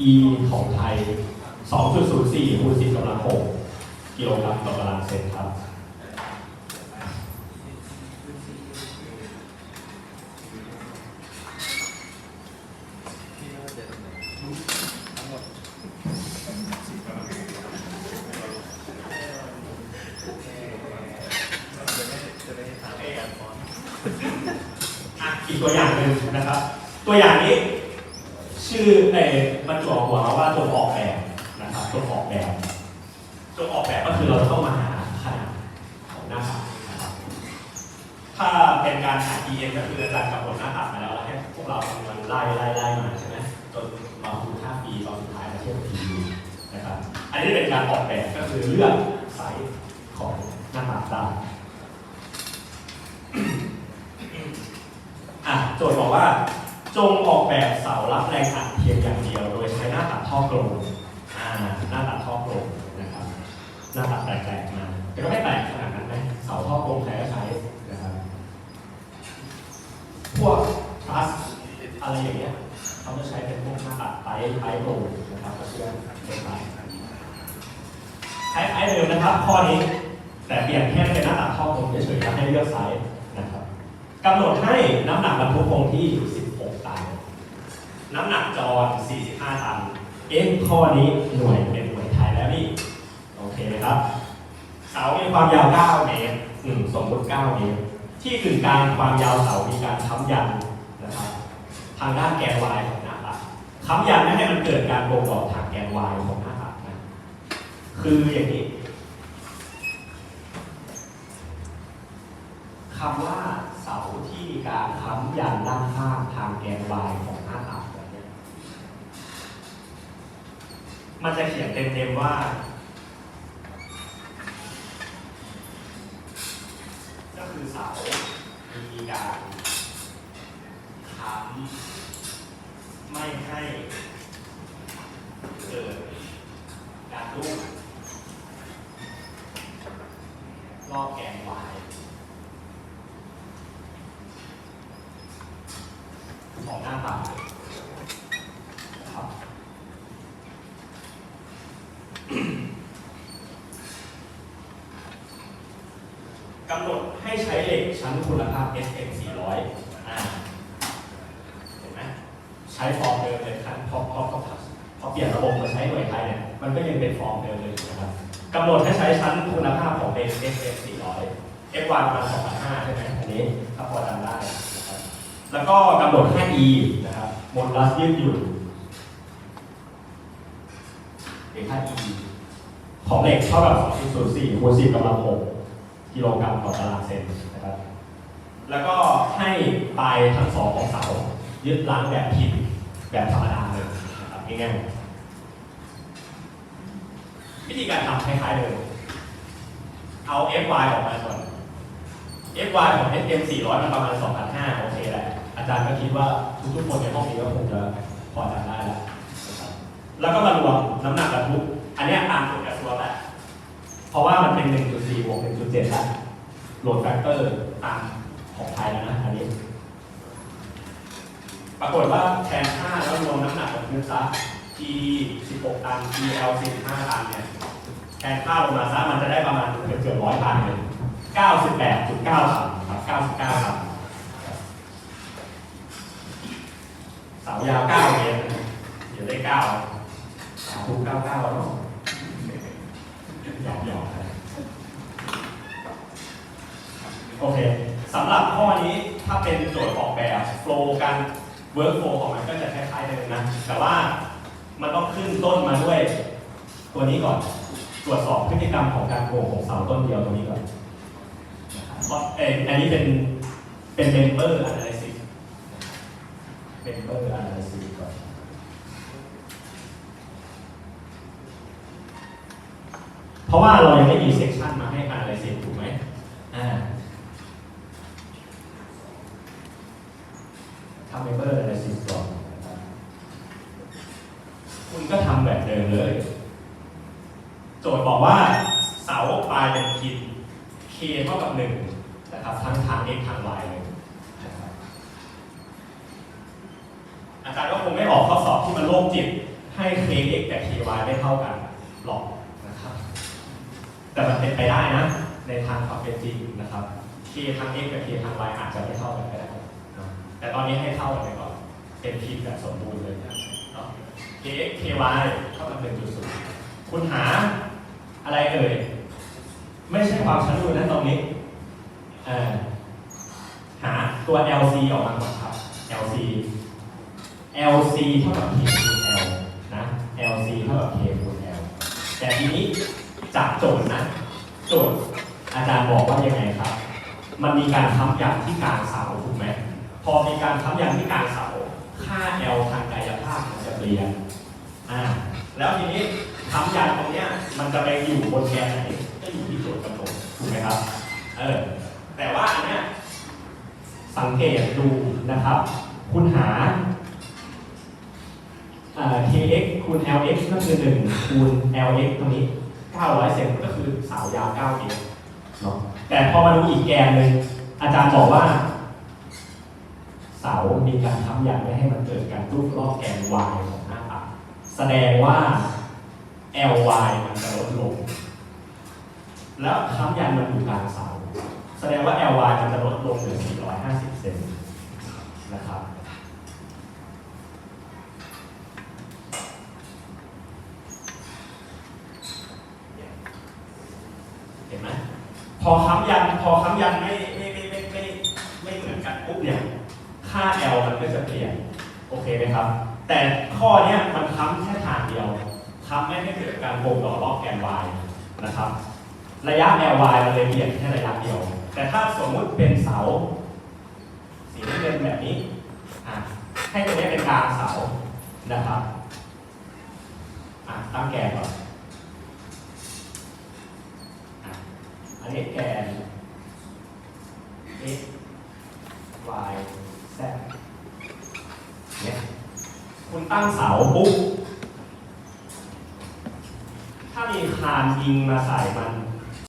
E ของไทย 2.04คูณ10กำลัง6กิโลกรัมต่อตารางเซนครับ อีกตัวอย่างหนึ่งนะครับ ตัวอย่างนี้ ชื่อเออมันจั่วหัวมาว่าตัวออกแบบนะครับตัวออกแบบตัวออกแบบก็คือเราจะต้องมาหาขนาดของหน้าปัดนะครับถ้าเป็นการหา EM ก็คืออาจารย์กำหนดหน้าปัดมาแล้วแล้วให้พวกเรามันไล่ไล่ไล่มาใช่ไหมจนมาคูณค่าปีตอนสุดท้ายมาเทียบ P นะครับอันนี้เป็นการออกแบบก็คือเลือกไซส์ของหน้าปัดได้อะโจทย์บอกว่าจงออกแบบ แรงอัดเพียงอย่างเดียว โดยใช้หน้าตัดท่อกลมอ่าหน้าตัดท่อกลมนะครับ หน้าตัดแปลกๆมาแต่ก็ไม่แปลกขนาดนั้นไหมเสาท่อกลมใครก็ใช้นะครับพวกทรัสอะไรอย่างเงี้ยเขาจะใช้เป็นพวกหน้าตัดไตไตโลนะครับก็เชื่อมเป็นไตคล้ายๆเดิมนะครับข้อนี้แต่เปลี่ยนแค่เป็นหน้าตัดท่อกลมเฉยๆให้เลือกไซส์นะครับกำหนดให้น้ำหนักบรรทุกคงที่ น้ำหนักจอด45 ตันเอ็กข้อนี้หน่วยเป็นหน่วยไทยแล้วนี่ โอเคไหมครับ เสามีความยาว 9 เมตรอืมสมมติ9เมตร ที่กึ่งกลางความยาวเสามีการค้ำยันนะครับ ทางด้านแกน y ของหน้าตัดค้ำยันไม่ให้มันเกิดการโกงดอกทางแกน y ของหน้าตัดนะ คืออย่างนี้ คำว่าเสาที่มีการค้ำยันด้านข้างทางแกน y ของหน้าตัดแบบเนี้ย มันจะเขียนเต็มๆว่าก็คือเสามีการค้ำไม่ให้เกิดการรูปรอบแกน y ของหน้าตาครับ กำหนดให้ใช้เหล็กชั้นคุณภาพ SM 400อ่าเห็นไหมใช้ฟอร์มเดิมเลยครับพอพอพอพอเปลี่ยนระบบมาใช้หน่วยไทยเนี่ยมันก็ยังเป็นฟอร์มเดิมเลยนะครับกำหนดให้ใช้ชั้นคุณภาพของเป็น SM 400 F1 ประมาณ2,500ใช่ไหมอันนี้ถ้าพอจำได้นะครับแล้วก็กำหนด 5E นะครับโมดูลัสยืดหยุ่นเป็น 5E ของเหล็กเท่ากับ2.04คูณ10กำลัง6กิโลกรัมต่อตารางเซนนะครับ แล้วก็ให้ปลายทั้งสองของเสายึดล้างแบบพิมพ์แบบธรรมดาเลยนะครับง่ายๆวิธีการทำคล้ายๆเดิมเอา FY ออกมาก่อน FY ของ SM 400 มันประมาณ 2,500 โอเคแหละ อาจารย์ก็คิดว่าทุกๆคนในห้องนี้ก็คงจะพอจำได้แล้วนะครับแล้วก็มารวมน้ำหนักบรรทุกอันนี้ตามกฎกระทรวแหละเพราะว่ามันเป็น 1.4บวก1.7แล้วโหลดแฟกเตอร์ตามของไทยแล้วนะอันนี้ ปรากฏว่าแทนค่าแล้วรวมน้ำหนักบรรทุกซะ T 16 ตัน TL 15 ตันเนี่ยแทนค่าลงมาซะมันจะได้ประมาณเกือบเกือบร้อยตันเลย98.9ตันครับ99ตันเสายาว9เมตรเดี๋ยวได้9สาธุ99เนาะหยอกหยอกๆนะ โอเคสำหรับข้อนี้ถ้าเป็นโจทย์ออกแบบโฟล์การเวิร์กโฟล์ของมันก็จะคล้ายๆเดิมนะ แต่ว่ามันต้องขึ้นต้นมาด้วย ตัวนี้ก่อน ตรวจสอบพฤติกรรมของการโกงของเสาต้นเดียวตรงนี้ก่อนเอออันนี้เป็นเป็น member analysis member analysis ก่อนเพราะว่าเรายังไม่มีเซกชันมาให้ analysis ถูกไหมอ่า ทำ member analysis ก่อนคุณก็ทำแบบเดิมเลย โจทย์บอกว่าเสาปลายเป็นพิน k เท่ากับหนึ่งนะครับทั้งทาง x ทาง y เลยอาจารย์ก็คงไม่ออกข้อสอบที่มันโล่งจิต ให้ kx กับ ky ไม่เท่ากันหรอกนะครับ แต่มันเป็นไปได้นะ ในทางความเป็นจริงนะครับ k ทาง x กับ k ทาง y อาจจะไม่เท่ากันก็ได้ แต่ตอนนี้ให้เท่ากันไปก่อน เป็นพิมแบบสมบูรณ์เลยนะ kx ky เท่ากับ1.0คุณหาอะไรเอ่ย ไม่ใช่ความชันรูนนะตรงนี้เอ่อหาตัว LC ออกมาก่อนครับ LC LC เท่ากับ K คูณ L นะ LC เท่ากับ K คูณ L แต่ทีนี้จากโจทย์นะ โจทย์อาจารย์บอกว่ายังไงครับ มันมีการค้ำยันที่กลางเสาถูกไหม พอมีการค้ำยันที่กลางเสา ค่า L ทางกายภาพมันจะเปลี่ยนอ่าแล้วทีนี้ค้ำยันตรงเนี้ยมันจะไปอยู่บนแกนไหนก็อยู่ที่โจทย์กำหนดถูกไหมครับเออแต่ว่าอันเนี้ยสังเกตดูนะครับ คุณหาเอ่อ kx คูณ lx ก็คือ 1 คูณ lx ตรงนี้ 900 เซนก็คือเสายาว9เมตรเนาะแต่พอมาดูอีกแกนหนึ่งอาจารย์บอกว่า เสามีการค้ำยันไม่ให้มันเกิดการรูปรอบแกน y ของหน้าปัดแสดงว่า ly มันจะลดลง แล้วค้ำยันมันอยู่กลางเสา แสดงว่า ly มันจะลดลงเหลือ 450 เซนนะครับเห็นไหมพอค้ำยันพอค้ำยันไม่ไม่ไม่ไม่เหมือนกันปุ๊บเนี่ย ค่า L มันก็จะเปลี่ยน โอเคไหมครับ แต่ข้อเนี้ยมันค้ำแค่ทางเดียวค้ำไม่ให้เกิดการโกงต่อรอบแกน y นะครับ ระยะ ly มันเลยเปลี่ยนแค่ระยะเดียว แต่ถ้าสมมุติเป็นเสา สีน้ำเงินแบบนี้ให้ตัวนี้เป็นกลางเสานะครับตั้งแกนก่อนอันนี้แกน x y z เนี่ยคุณ ตั้งเสาปุ๊บ ถ้ามีคานยิงมาใส่มัน